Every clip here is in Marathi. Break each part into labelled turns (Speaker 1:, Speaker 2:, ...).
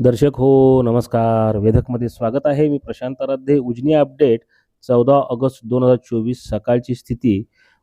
Speaker 1: दर्शक हो नमस्कार. वेधकमध्ये स्वागत आहे. मी प्रशांत राध्ये उजनी अपडेट चौदा ऑगस्ट दोन हजार चोवीस सकाळची स्थिती.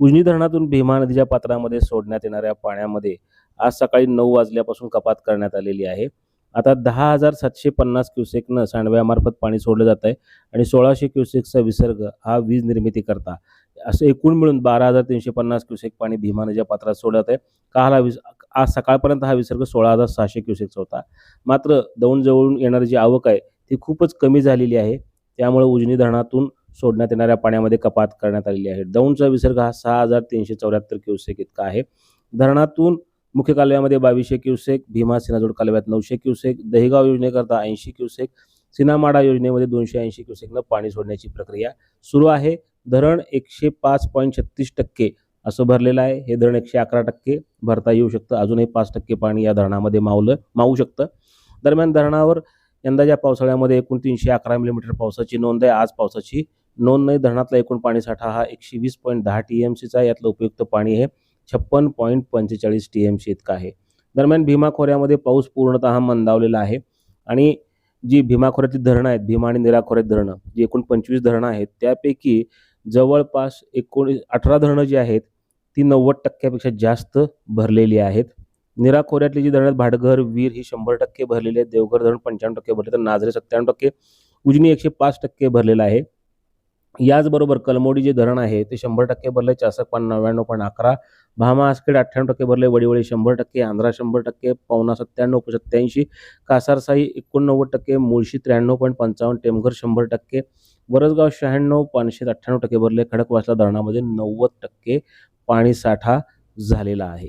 Speaker 1: उजनी धरणातून भीमा नदीच्या पात्रामध्ये सोडण्यात येणाऱ्या पाण्यामध्ये आज सकाळी नऊ वाजल्यापासून कपात करण्यात आलेली आहे. आता दहा हजार सातशे पन्नास क्युसेकनं सांडव्यामार्फत पाणी सोडलं जात आहे आणि सोळाशे क्युसेकचा विसर्ग हा वीज निर्मिती करता असं एकूण मिळून बारा हजार तीनशे पन्नास क्युसेक पाणी भीमा नदीच्या पात्रात सोडत आहे काल हा विस आज सकाळपर्यंत हा विसर्ग सोळा हजार सहाशे क्युसेकचा होता. मात्र दौंडजवळून येणारी जी आवक आहे ती खूपच कमी झालेली आहे. त्यामुळे उजनी धरणातून सोडण्यात येणाऱ्या पाण्यामध्ये कपात करण्यात आलेली आहे. दौंडचा विसर्ग हा सहा हजार तीनशे चौऱ्याहत्तर क्युसेक इतका आहे. धरणातून मुख्य कालव्यामध्ये बावीसशे क्युसेक भीमा सिनाजोड कालव्यात नऊशे क्युसेक दहिगाव योजनेकरता ऐंशी क्युसेक सिनामाडा योजनेमध्ये दोनशे ऐंशी क्युसेकनं पाणी सोडण्याची प्रक्रिया सुरू आहे. धरण एकशे पाच पॉईंट छत्तीस टक्के असं भरलेलं आहे. हे धरण एकशे अकरा टक्के भरता येऊ शकतं. अजूनही पाच टक्के पाणी या धरणामध्ये मावलं मावू शकतं. दरम्यान धरणावर यंदाच्या पावसाळ्यामध्ये एकूण तीनशे अकरा मिलीमीटर पावसाची नोंद आहे आज पावसाची नोंद नाही. धरणातला एकूण पाणीसाठा हा एकशे वीस पॉईंट दहा टी एम सीचा यातलं उपयुक्त पाणी हे छप्पन पॉईंट पंचेचाळीस टी एम सी इतका आहे. दरम्यान भीमा खोऱ्यामध्ये पाऊस पूर्णतः मंदावलेला आहे आणि जी भीमा खोऱ्यातली धरणं आहेत भीमा आणि निरा खोऱ्यात धरणं जी एकूण पंचवीस धरणं आहेत त्यापैकी जवळपास एकोणीस अठरा धरणं जी आहेत ती नव्वद टक्क्यापेक्षा जास्त भरलेली आहेत. निरा खोऱ्यातली जी धरणं आहेत भाटघर वीर ही शंभर टक्के भरलेली आहेत. देवघर धरण पंच्याण्णव टक्के भरले तर नाझरे सत्त्याण्णव टक्के. उजनी एकशे पाच टक्के भरलेलं आहे. याचबरोबर कलमोडी जे धरण आहे ते शंभर टक्के भरले. चासक पण नव्याण्णव पॉईंट अकरा. भामा आसखेड अठ्ठ्याण्णव टक्के भरले. वडीवळी शंभर टक्के. आंध्रा शंभर टक्के. पवना सत्त्याण्णव सत्त्याऐंशी कासारसाई एकोणनव्वद टक्के. मुळशी त्र्याण्णव पॉईंट पंचावन्न. टेमघर शंभर टक्के. वरसगाव शहाण्णव पाचशे अठ्ठ्याण्णव टक्के भरले. खडकवासला धरणामध्ये नव्वद टक्के पाणीसाठा झालेला आहे.